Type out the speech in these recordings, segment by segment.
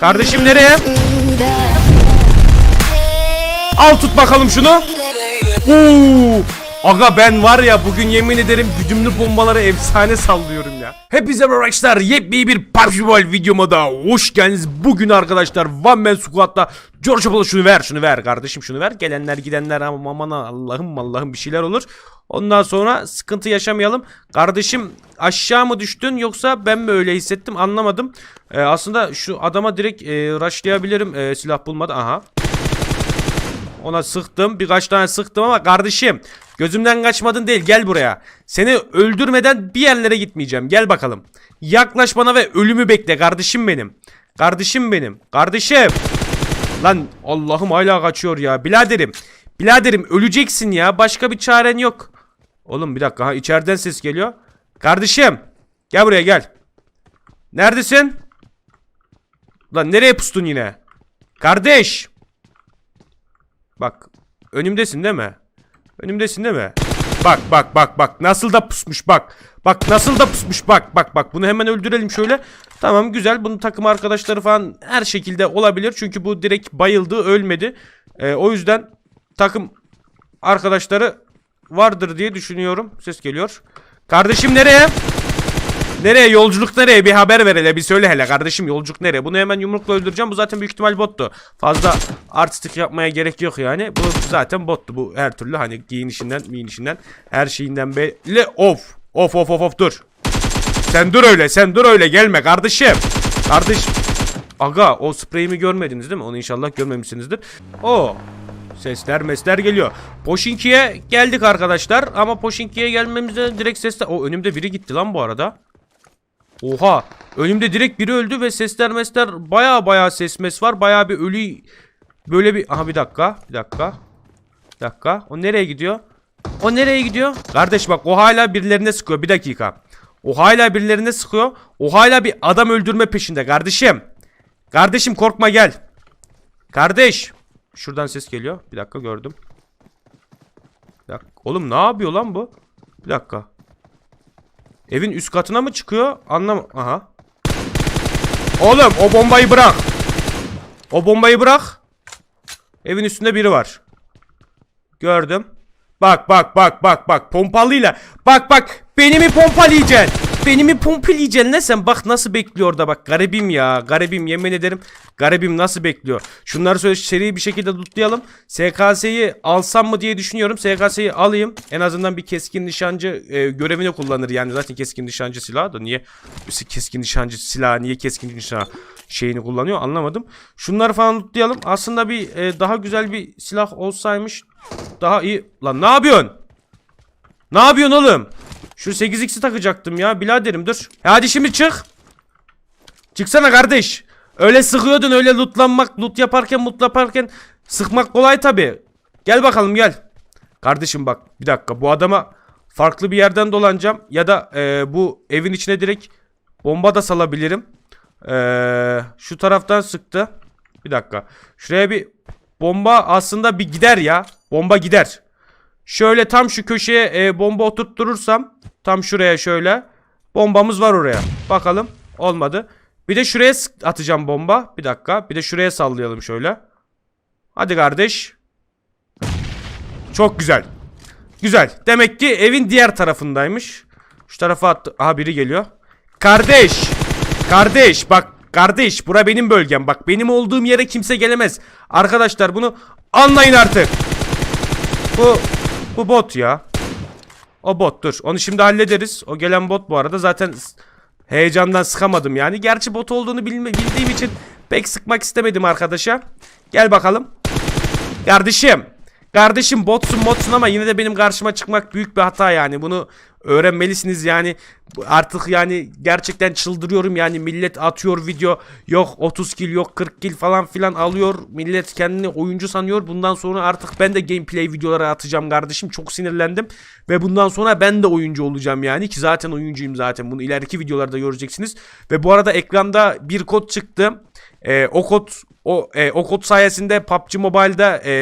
Kardeşim nereye? Al tut bakalım şunu. Oo! Aga ben var ya bugün yemin ederim güdümlü bombaları efsane sallıyorum ya. Hepinize arkadaşlar yepyeni bir PUBG Mobile videoma da hoş geldiniz. Bugün arkadaşlar One Man Squad'da George Apollo şunu ver şunu ver kardeşim şunu ver. Gelenler gidenler ama aman Allah'ım Allah'ım bir şeyler olur. Ondan sonra sıkıntı yaşamayalım. Kardeşim aşağı mı düştün yoksa ben mi öyle hissettim anlamadım. Ee, aslında şu adama direkt e, rushlayabilirim e, silah bulmadı. Aha ona sıktım. Birkaç tane sıktım ama kardeşim gözümden kaçmadın değil gel buraya. Seni öldürmeden bir yerlere gitmeyeceğim. Gel bakalım. Yaklaş bana ve ölümü bekle kardeşim benim. Kardeşim benim. Kardeşim. Lan Allah'ım hala kaçıyor ya. Biladerim. Biladerim öleceksin ya. Başka bir çaren yok. Oğlum bir dakika. Ha, içeriden ses geliyor. Kardeşim. Gel buraya gel. Neredesin? Lan nereye pustun yine? Kardeş. Bak önümdesin değil mi? Önümdesin değil mi? Bak bak bak bak nasıl da pusmuş bak. Bak nasıl da pusmuş bak bak bak bunu hemen öldürelim şöyle. Tamam güzel bunun takım arkadaşları falan her şekilde olabilir. Çünkü bu direkt bayıldı ölmedi. Ee, o yüzden takım arkadaşları vardır diye düşünüyorum. Ses geliyor. Kardeşim nereye? Nereye? Yolculuk nereye? Bir haber ver hele bir söyle hele. Kardeşim yolculuk nereye? Bunu hemen yumrukla öldüreceğim. Bu zaten büyük ihtimal bottu. Fazla artistik yapmaya gerek yok yani. Bu zaten bottu. Bu her türlü hani giyinişinden miyinişinden her şeyinden belli. Of! Of of of of. Dur. Sen dur öyle sen dur öyle. Gelme kardeşim. Kardeş aga o spreyimi görmediniz değil mi? Onu inşallah görmemişsinizdir. O Sesler mesler geliyor. Poşinki'ye geldik arkadaşlar. Ama Poşinki'ye gelmemizde direkt sesler... O önümde biri gitti lan bu arada. Oha. Önümde direkt biri öldü ve sesler mesler baya baya ses mes var. Baya bir ölü böyle bir aha bir dakika. Bir dakika. Bir dakika. O nereye gidiyor? O nereye gidiyor? Kardeş bak o hala birilerine sıkıyor. Bir dakika. O hala birilerine sıkıyor. O hala bir adam öldürme peşinde kardeşim. Kardeşim korkma gel. Kardeş. Şuradan ses geliyor. Bir dakika gördüm. Bir dakika. Oğlum ne yapıyor lan bu? Bir dakika. Evin üst katına mı çıkıyor? Anlam... Aha. Oğlum o bombayı bırak. O bombayı bırak. Evin üstünde biri var. Gördüm. Bak bak bak bak bak pompalıyla. Bak bak beni mi pompalayacaksın? Beni mi pompalayacaksın ne sen? Bak nasıl bekliyor orada bak. Garibim ya. Garibim yemin ederim. Garibim nasıl bekliyor. Şunları söyle seri bir şekilde tutlayalım. SKS'yi alsam mı diye düşünüyorum. SKS'yi alayım. En azından bir keskin nişancı e, görevini kullanır yani. Zaten keskin nişancı silahı da niye keskin nişancı silahı niye keskin nişancı şeyini kullanıyor anlamadım. Şunları falan tutlayalım. Aslında bir e, daha güzel bir silah olsaymış daha iyi. Lan ne yapıyorsun? Ne yapıyorsun oğlum? Şu 8x'i takacaktım ya biraderim dur. E Hadi şimdi çık. Çıksana kardeş. Öyle sıkıyordun öyle lootlanmak, loot yaparken, loot yaparken sıkmak kolay tabi. Gel bakalım gel. Kardeşim bak bir dakika bu adama farklı bir yerden dolanacağım. Ya da e, bu evin içine direkt bomba da salabilirim. E, şu taraftan sıktı. Bir dakika. Şuraya bir bomba aslında bir gider ya. Bomba gider. Şöyle tam şu köşeye e, bomba oturtturursam tam şuraya şöyle bombamız var oraya. Bakalım olmadı. Bir de şuraya atacağım bomba. Bir dakika. Bir de şuraya sallayalım şöyle. Hadi kardeş. Çok güzel. Güzel. Demek ki evin diğer tarafındaymış. Şu tarafa attı. Aha biri geliyor. Kardeş. Kardeş bak kardeş bura benim bölgem. Bak benim olduğum yere kimse gelemez. Arkadaşlar bunu anlayın artık. Bu bu bot ya. O bot dur. Onu şimdi hallederiz. O gelen bot bu arada zaten heyecandan sıkamadım yani. Gerçi bot olduğunu bilme, bildiğim için pek sıkmak istemedim arkadaşa. Gel bakalım. Kardeşim. Kardeşim botsun botsun ama yine de benim karşıma çıkmak büyük bir hata yani. Bunu öğrenmelisiniz yani. Artık yani gerçekten çıldırıyorum yani. Millet atıyor video. Yok 30 kill yok 40 kill falan filan alıyor. Millet kendini oyuncu sanıyor. Bundan sonra artık ben de gameplay videoları atacağım kardeşim. Çok sinirlendim. Ve bundan sonra ben de oyuncu olacağım yani. Ki zaten oyuncuyum zaten. Bunu ileriki videolarda göreceksiniz. Ve bu arada ekranda bir kod çıktı. Ee, o kod o e, o kod sayesinde PUBG Mobile'da e,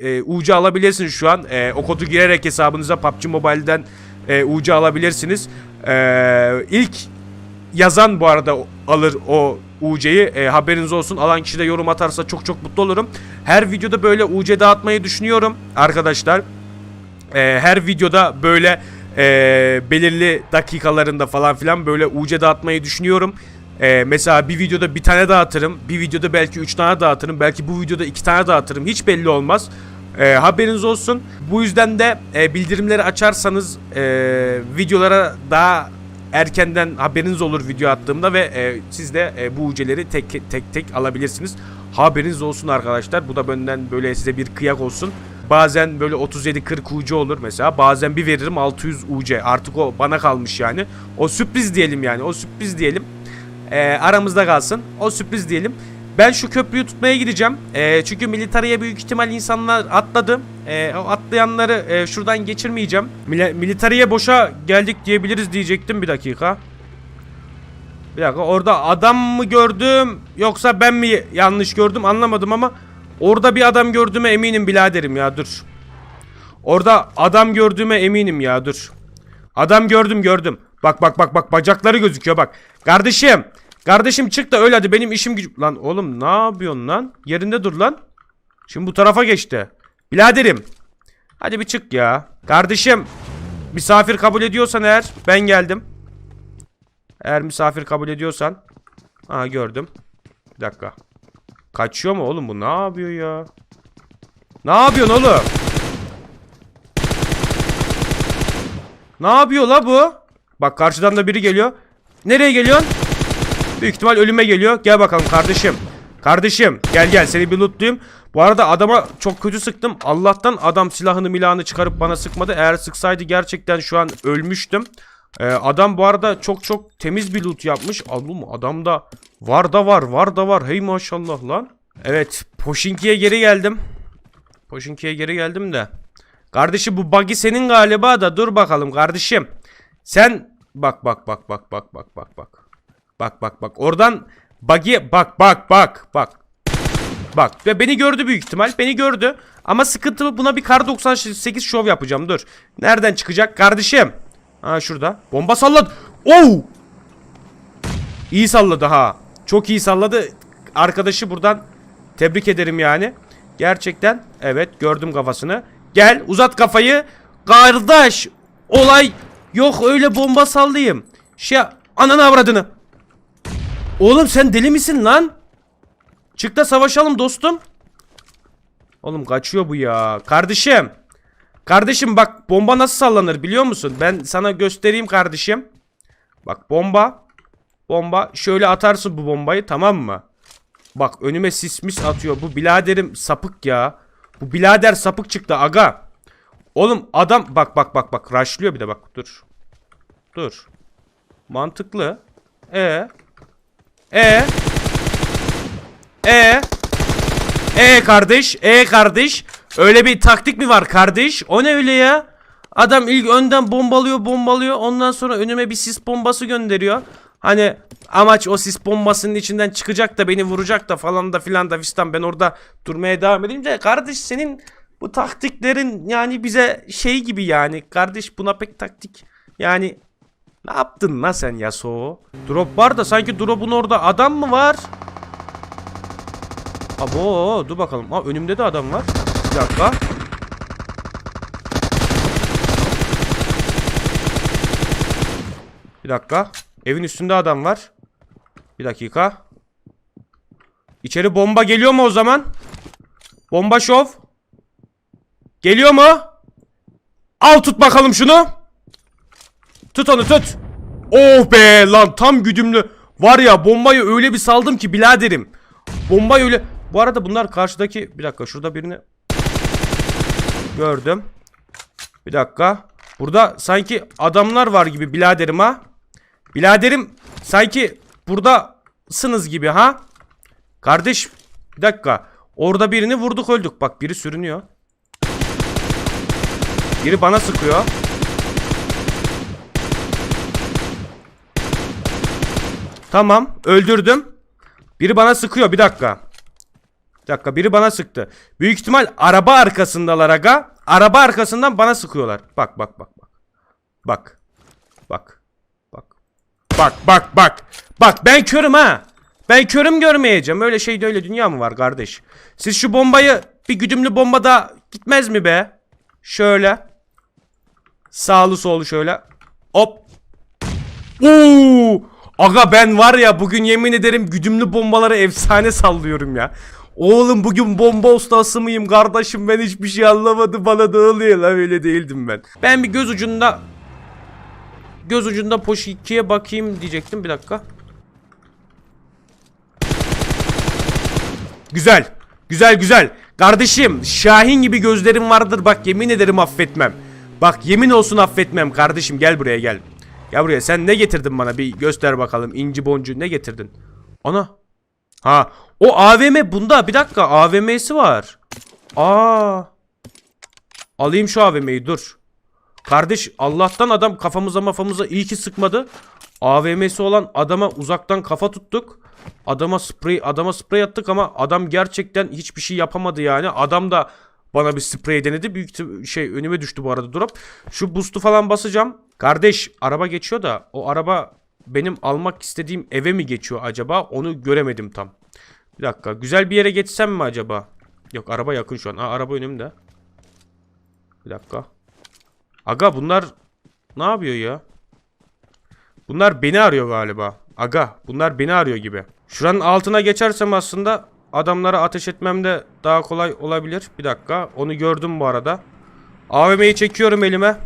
e, UC alabilirsiniz şu an. E, o kodu girerek hesabınıza PUBG Mobile'den e, UC alabilirsiniz. E, ilk yazan bu arada alır o UC'yi e, haberiniz olsun. Alan kişi de yorum atarsa çok çok mutlu olurum. Her videoda böyle UC dağıtmayı düşünüyorum arkadaşlar. E, her videoda böyle e, belirli dakikalarında falan filan böyle UC dağıtmayı düşünüyorum. E, mesela bir videoda bir tane dağıtırım. Bir videoda belki üç tane dağıtırım. Belki bu videoda iki tane dağıtırım. Hiç belli olmaz. E, haberiniz olsun. Bu yüzden de e, bildirimleri açarsanız e, videolara daha erkenden haberiniz olur video attığımda ve e, siz de e, bu UC'leri tek tek tek alabilirsiniz. Haberiniz olsun arkadaşlar. Bu da benden böyle size bir kıyak olsun. Bazen böyle 37-40 UC olur mesela. Bazen bir veririm 600 UC. Artık o bana kalmış yani. O sürpriz diyelim yani. O sürpriz diyelim. E, aramızda kalsın. O sürpriz diyelim. Ben şu köprüyü tutmaya gideceğim. E, çünkü militariye büyük ihtimal insanlar atladı. E, o atlayanları e, şuradan geçirmeyeceğim. Mili- militariye boşa geldik diyebiliriz diyecektim bir dakika. Bir dakika orada adam mı gördüm yoksa ben mi yanlış gördüm anlamadım ama orada bir adam gördüğüme eminim biraderim ya dur. Orada adam gördüğüme eminim ya dur. Adam gördüm gördüm. Bak bak bak bak bacakları gözüküyor bak. Kardeşim. Kardeşim çık da öyle hadi benim işim gücüm. Lan oğlum ne yapıyorsun lan? Yerinde dur lan. Şimdi bu tarafa geçti. Biraderim. Hadi bir çık ya. Kardeşim. Misafir kabul ediyorsan eğer ben geldim. Eğer misafir kabul ediyorsan. Ha gördüm. Bir dakika. Kaçıyor mu oğlum bu? Ne yapıyor ya? Ne yapıyorsun oğlum? Ne yapıyor la bu? Bak karşıdan da biri geliyor. Nereye geliyorsun? Büyük ihtimal ölüme geliyor. Gel bakalım kardeşim. Kardeşim gel gel seni bir lootlayayım. Bu arada adama çok kötü sıktım. Allah'tan adam silahını milahını çıkarıp bana sıkmadı. Eğer sıksaydı gerçekten şu an ölmüştüm. Ee, adam bu arada çok çok temiz bir loot yapmış. Oğlum adamda var da var var da var. Hey maşallah lan. Evet Poşinki'ye geri geldim. Poşinki'ye geri geldim de. Kardeşim bu buggy senin galiba da dur bakalım kardeşim. Sen bak bak bak bak bak bak bak bak. Bak bak bak oradan buggy bak bak bak bak. Bak ve beni gördü büyük ihtimal. Beni gördü. Ama sıkıntı buna bir kar 98 şov yapacağım. Dur. Nereden çıkacak kardeşim? Ha şurada. Bomba salladı. Oo! İyi salladı ha. Çok iyi salladı. Arkadaşı buradan tebrik ederim yani. Gerçekten evet gördüm kafasını. Gel uzat kafayı. Kardeş olay yok öyle bomba sallayayım. Şey ananı avradını. Oğlum sen deli misin lan? Çık da savaşalım dostum. Oğlum kaçıyor bu ya. Kardeşim. Kardeşim bak bomba nasıl sallanır biliyor musun? Ben sana göstereyim kardeşim. Bak bomba. Bomba. Şöyle atarsın bu bombayı tamam mı? Bak önüme sismis atıyor. Bu biladerim sapık ya. Bu bilader sapık çıktı aga. Oğlum adam bak bak bak bak raşlıyor bir de bak dur. Dur. Mantıklı. E. E. E. E kardeş, e kardeş. Öyle bir taktik mi var kardeş? O ne öyle ya? Adam ilk önden bombalıyor, bombalıyor. Ondan sonra önüme bir sis bombası gönderiyor. Hani amaç o sis bombasının içinden çıkacak da beni vuracak da falan da filan da fistan ben orada durmaya devam edince kardeş senin bu taktiklerin yani bize şey gibi yani kardeş buna pek taktik yani ne yaptın lan sen Yasuo? Drop var da sanki drop'un orada adam mı var? Abo dur bakalım. Ha önümde de adam var. Bir dakika. Bir dakika. Evin üstünde adam var. Bir dakika. İçeri bomba geliyor mu o zaman? Bomba şov. Geliyor mu? Al tut bakalım şunu. Tut onu tut. Oh be lan tam güdümlü. Var ya bombayı öyle bir saldım ki biraderim. Bombayı öyle... Bu arada bunlar karşıdaki... Bir dakika şurada birini... Gördüm. Bir dakika. Burada sanki adamlar var gibi biraderim ha. Biraderim sanki buradasınız gibi ha. Kardeş bir dakika. Orada birini vurduk öldük. Bak biri sürünüyor. Biri bana sıkıyor. Tamam öldürdüm. Biri bana sıkıyor bir dakika. Bir dakika biri bana sıktı. Büyük ihtimal araba arkasındalar aga. Araba arkasından bana sıkıyorlar. Bak bak bak bak. Bak. Bak. Bak. Bak bak bak. Bak ben körüm ha. Ben körüm görmeyeceğim. Öyle şey de öyle dünya mı var kardeş? Siz şu bombayı bir güdümlü bombada gitmez mi be? Şöyle. Sağlı solu şöyle. Hop. Oo! Aga ben var ya bugün yemin ederim güdümlü bombaları efsane sallıyorum ya. Oğlum bugün bomba ustası mıyım kardeşim ben hiçbir şey anlamadım bana da oluyor öyle değildim ben. Ben bir göz ucunda göz ucunda poş 2'ye bakayım diyecektim bir dakika. Güzel. Güzel güzel. Kardeşim Şahin gibi gözlerim vardır bak yemin ederim affetmem. Bak yemin olsun affetmem kardeşim gel buraya gel. Gel buraya sen ne getirdin bana bir göster bakalım inci boncuğu ne getirdin? Ana. Ha o AVM bunda bir dakika AVM'si var. Aa. Alayım şu AVM'yi dur. Kardeş Allah'tan adam kafamıza mafamıza iyi ki sıkmadı. AVM'si olan adama uzaktan kafa tuttuk. Adama sprey adama sprey attık ama adam gerçekten hiçbir şey yapamadı yani. Adam da bana bir sprey denedi. Büyük şey önüme düştü bu arada drop. Şu boost'u falan basacağım. Kardeş araba geçiyor da o araba benim almak istediğim eve mi geçiyor acaba? Onu göremedim tam. Bir dakika. Güzel bir yere geçsem mi acaba? Yok araba yakın şu an. Aa, araba önümde. Bir dakika. Aga bunlar ne yapıyor ya? Bunlar beni arıyor galiba. Aga bunlar beni arıyor gibi. Şuranın altına geçersem aslında adamlara ateş etmem de daha kolay olabilir. Bir dakika onu gördüm bu arada. AVM'yi çekiyorum elime.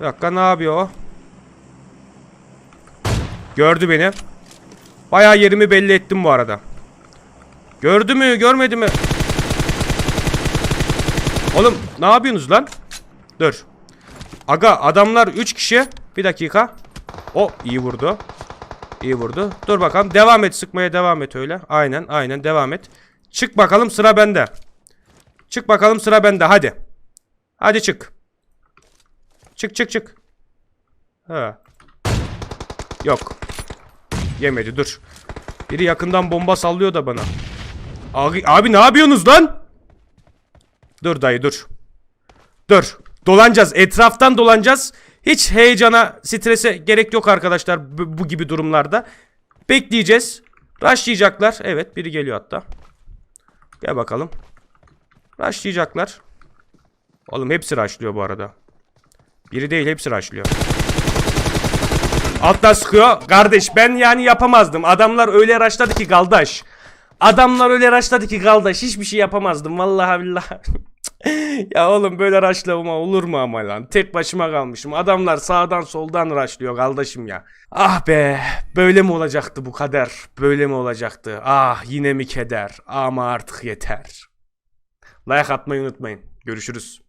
Bir dakika ne yapıyor? Gördü beni. Bayağı yerimi belli ettim bu arada. Gördü mü görmedi mi? Oğlum ne yapıyorsunuz lan? Dur. Aga adamlar 3 kişi. Bir dakika. O iyi vurdu. İyi vurdu. Dur bakalım. Devam et sıkmaya devam et öyle. Aynen aynen devam et. Çık bakalım sıra bende. Çık bakalım sıra bende hadi. Hadi çık. Çık çık çık. Ha. Yok. Yemedi dur. Biri yakından bomba sallıyor da bana. Abi, abi ne yapıyorsunuz lan? Dur dayı dur. Dur. Dolanacağız. Etraftan dolanacağız. Hiç heyecana, strese gerek yok arkadaşlar bu, bu gibi durumlarda. Bekleyeceğiz. Rushlayacaklar. Evet biri geliyor hatta. Gel bakalım. Rushlayacaklar. Oğlum hepsi rushlıyor bu arada. Biri değil hepsi rushlıyor. Alttan sıkıyor. Kardeş ben yani yapamazdım. Adamlar öyle rushladı ki galdaş. Adamlar öyle rushladı ki galdaş. Hiçbir şey yapamazdım. Vallahi billahi. ya oğlum böyle raşlama olur mu ama lan? Tek başıma kalmışım. Adamlar sağdan soldan raşlıyor kardeşim ya. Ah be. Böyle mi olacaktı bu kader? Böyle mi olacaktı? Ah yine mi keder? Ama artık yeter. Like atmayı unutmayın. Görüşürüz.